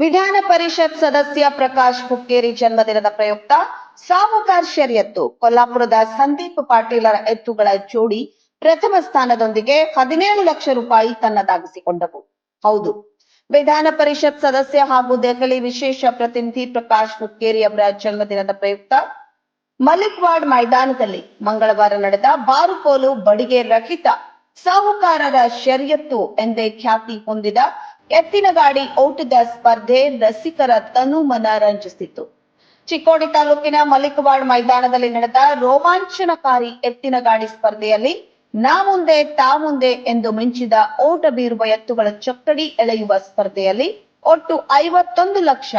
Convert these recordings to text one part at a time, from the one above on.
ವಿಧಾನ ಪರಿಷತ್ ಸದಸ್ಯ ಪ್ರಕಾಶ್ ಹುಕ್ಕೇರಿ ಜನ್ಮದಿನದ ಪ್ರಯುಕ್ತ ಸಾಹುಕಾರ್ ಶರಿಯತ್ತು ಕೊಲ್ಲಾಪುರದ ಸಂದೀಪ್ ಪಾಟೀಲರ ಎತ್ತುಗಳ ಜೋಡಿ ಪ್ರಥಮ ಸ್ಥಾನದೊಂದಿಗೆ ಹದಿನೇಳು ಲಕ್ಷ ರೂಪಾಯಿ ತನ್ನದಾಗಿಸಿಕೊಂಡವು. ಹೌದು, ವಿಧಾನ ಪರಿಷತ್ ಸದಸ್ಯ ಹಾಗೂ ದೆಹಲಿ ವಿಶೇಷ ಪ್ರತಿನಿಧಿ ಪ್ರಕಾಶ್ ಹುಕ್ಕೇರಿ ಅವರ ಜನ್ಮದಿನದ ಪ್ರಯುಕ್ತ ಮಲಿಕ್ವಾಡ್ ಮೈದಾನದಲ್ಲಿ ಮಂಗಳವಾರ ನಡೆದ ಬಾರುಕೋಲು ಬಡಿಗೆ ರಹಿತ ಸಾಹುಕಾರರ ಶರ್ಯತ್ತು ಎಂದೇ ಖ್ಯಾತಿ ಹೊಂದಿದ ಎತ್ತಿನ ಗಾಡಿ ಓಟದ ಸ್ಪರ್ಧೆ ರಸಿಕರ ತನು ಮನ ರಂಜಿಸಿತ್ತು ಚಿಕ್ಕೋಡಿ ತಾಲೂಕಿನ ಮಲಿಕವಾಡ್ ಮೈದಾನದಲ್ಲಿ ನಡೆದ ರೋಮಾಂಚನಕಾರಿ ಎತ್ತಿನ ಗಾಡಿ ಸ್ಪರ್ಧೆಯಲ್ಲಿ ನಾ ಮುಂದೆ, ತಾ ಮುಂದೆ ಎಂದು ಮಿಂಚಿದ ಓಟ ಬೀರುವ ಎತ್ತುಗಳ ಚಕ್ಕಡಿ ಎಳೆಯುವ ಸ್ಪರ್ಧೆಯಲ್ಲಿ ಒಟ್ಟು ಐವತ್ತೊಂದು ಲಕ್ಷ,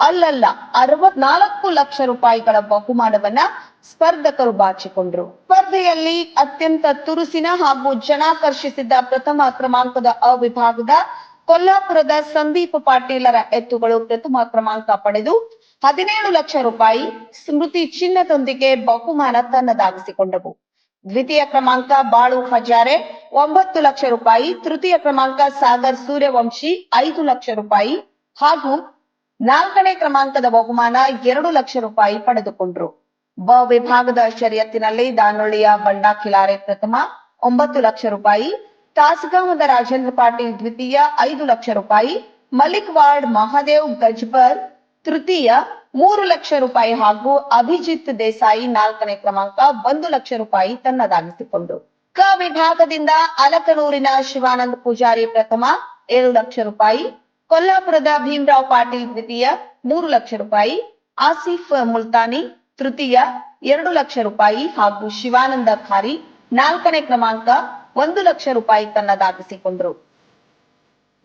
ಅಲ್ಲಲ್ಲ ಅರವತ್ನಾಲ್ಕು ಲಕ್ಷ ರೂಪಾಯಿಗಳ ಬಹುಮಾನವನ್ನ ಸ್ಪರ್ಧಕರು ಬಾಚಿಕೊಂಡ್ರು. ಸ್ಪರ್ಧೆಯಲ್ಲಿ ಅತ್ಯಂತ ತುರುಸಿನ ಹಾಗೂ ಜನಾಕರ್ಷಿಸಿದ್ದ ಪ್ರಥಮ ಕ್ರಮಾಂಕದ ಅವಿಭಾಗದ ಕೊಲ್ಲಾಪುರದ ಸಂದೀಪ್ ಪಾಟೀಲರ ಎತ್ತುಗಳು ಪ್ರಥಮ ಕ್ರಮಾಂಕ ಪಡೆದು ಹದಿನೇಳು ಲಕ್ಷ ರೂಪಾಯಿ ಸ್ಮೃತಿ ಚಿನ್ನದೊಂದಿಗೆ ಬಹುಮಾನ ತನ್ನದಾಗಿಸಿಕೊಂಡವು. ದ್ವಿತೀಯ ಕ್ರಮಾಂಕ ಬಾಳು ಹಜಾರೆ, ಒಂಬತ್ತು ಲಕ್ಷ ರೂಪಾಯಿ. ತೃತೀಯ ಕ್ರಮಾಂಕ ಸಾಗರ್ ಸೂರ್ಯವಂಶಿ, ಐದು ಲಕ್ಷ ರೂಪಾಯಿ. ಹಾಗೂ ನಾಲ್ಕನೇ ಕ್ರಮಾಂಕದ ಬಹುಮಾನ ಎರಡು ಲಕ್ಷ ರೂಪಾಯಿ ಪಡೆದುಕೊಂಡ್ರು. ಬ ವಿಭಾಗದ ಶರಿಯತ್ತಿನಲ್ಲಿ ದಾನೊಳ್ಳಿಯ ಬಂಡಾ ಖಿಲಾರೆ ಪ್ರಥಮ, ಒಂಬತ್ತು ಲಕ್ಷ ರೂಪಾಯಿ. ತಾಸಗಾಂವದ ರಾಜೇಂದ್ರ ಪಾಟೀಲ್ ದ್ವಿತೀಯ ಐದು ಲಕ್ಷ ರೂಪಾಯಿ ಮಲಿಕ್ ವಾರ್ಡ್ ಮಹಾದೇವ್ ಗಜ್ಬರ್ ತೃತೀಯ ಮೂರು ಲಕ್ಷ ರೂಪಾಯಿ ಹಾಗೂ ಅಭಿಜಿತ್ ದೇಸಾಯಿ ನಾಲ್ಕನೇ ಕ್ರಮಾಂಕ ಒಂದು ಲಕ್ಷ ರೂಪಾಯಿ ತನ್ನದಾಗಿಸಿಕೊಂಡು ಕ ವಿಭಾಗದಿಂದ ಅಲಕನೂರಿನ ಶಿವಾನಂದ ಪೂಜಾರಿ ಪ್ರಥಮ ಏಳು ಲಕ್ಷ ರೂಪಾಯಿ, ಕೊಲ್ಲಾಪುರದ ಭೀಮರಾವ್ ಪಾಟೀಲ್ ದ್ವಿತೀಯ ಮೂರು ಲಕ್ಷ ರೂಪಾಯಿ, ಆಸಿಫ್ ಮುಲ್ತಾನಿ ತೃತೀಯ ಎರಡು ಲಕ್ಷ ರೂಪಾಯಿ ಹಾಗೂ ಶಿವಾನಂದ ಖಾರಿ ನಾಲ್ಕನೇ ಕ್ರಮಾಂಕ ಒಂದು ಲಕ್ಷ ರೂಪಾಯಿ ತನ್ನದಾಗಿಸಿಕೊಂಡ್ರು.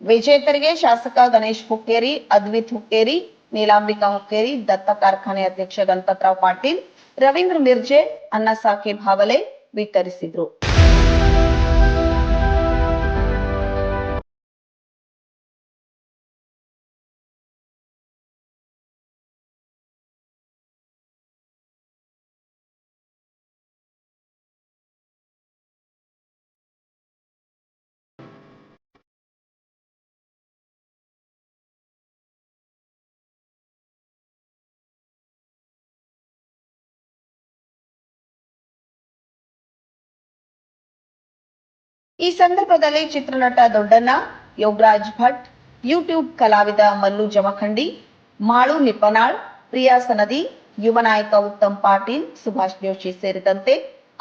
ವಿಜೇತರಿಗೆ ಶಾಸಕ ಗಣೇಶ್ ಹುಕ್ಕೇರಿ, ಅದ್ವಿತ್ ಹುಕ್ಕೇರಿ, ನೀಲಾಂಬಿಕಾ ಹುಕ್ಕೇರಿ, ದತ್ತ ಕಾರ್ಖಾನೆ ಅಧ್ಯಕ್ಷ ಗಣಪತರಾವ್ ಪಾಟೀಲ್, ರವೀಂದ್ರ ಮಿರ್ಜೆ ಅನ್ನ ಸಾಹೇಬ್ ಹಾವಲೆ ವಿತರಿಸಿದ್ರು. ಈ ಸಂದರ್ಭದಲ್ಲಿ ಚಿತ್ರನಟ ದೊಡ್ಡಣ್ಣ, ಯೋಗರಾಜ್ ಭಟ್, ಯೂಟ್ಯೂಬ್ ಕಲಾವಿದ ಮಲ್ಲು ಜಮಖಂಡಿ, ಮಾಳು ನಿಪ್ಪನಾಳ್, ಪ್ರಿಯಾ ಸನದಿ, ಯುವ ನಾಯಕ ಉತ್ತಮ್ ಪಾಟೀಲ್, ಸುಭಾಷ್ ಜೋಶಿ ಸೇರಿದಂತೆ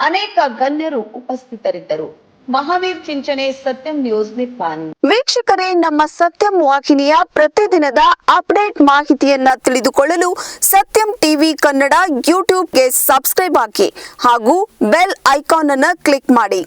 ಅನೇಕ ಗಣ್ಯರು ಉಪಸ್ಥಿತರಿದ್ದರು. ಮಹಾವೀರ್ ಚಿಂಚನೆ ಸತ್ಯಂ ನ್ಯೂಸ್ ನಿಪ್ಪಾನ್. ವೀಕ್ಷಕರೇ, ನಮ್ಮ ಸತ್ಯಂ ವಾಹಿನಿಯ ಪ್ರತಿದಿನದ ಅಪ್ಡೇಟ್ ಮಾಹಿತಿಯನ್ನ ತಿಳಿದುಕೊಳ್ಳಲು ಸತ್ಯಂ ಟಿವಿ ಕನ್ನಡ ಯೂಟ್ಯೂಬ್ಗೆ ಸಬ್ಸ್ಕ್ರೈಬ್ ಹಾಕಿ ಹಾಗೂ ಬೆಲ್ ಐಕಾನ್ ಅನ್ನು ಕ್ಲಿಕ್ ಮಾಡಿ.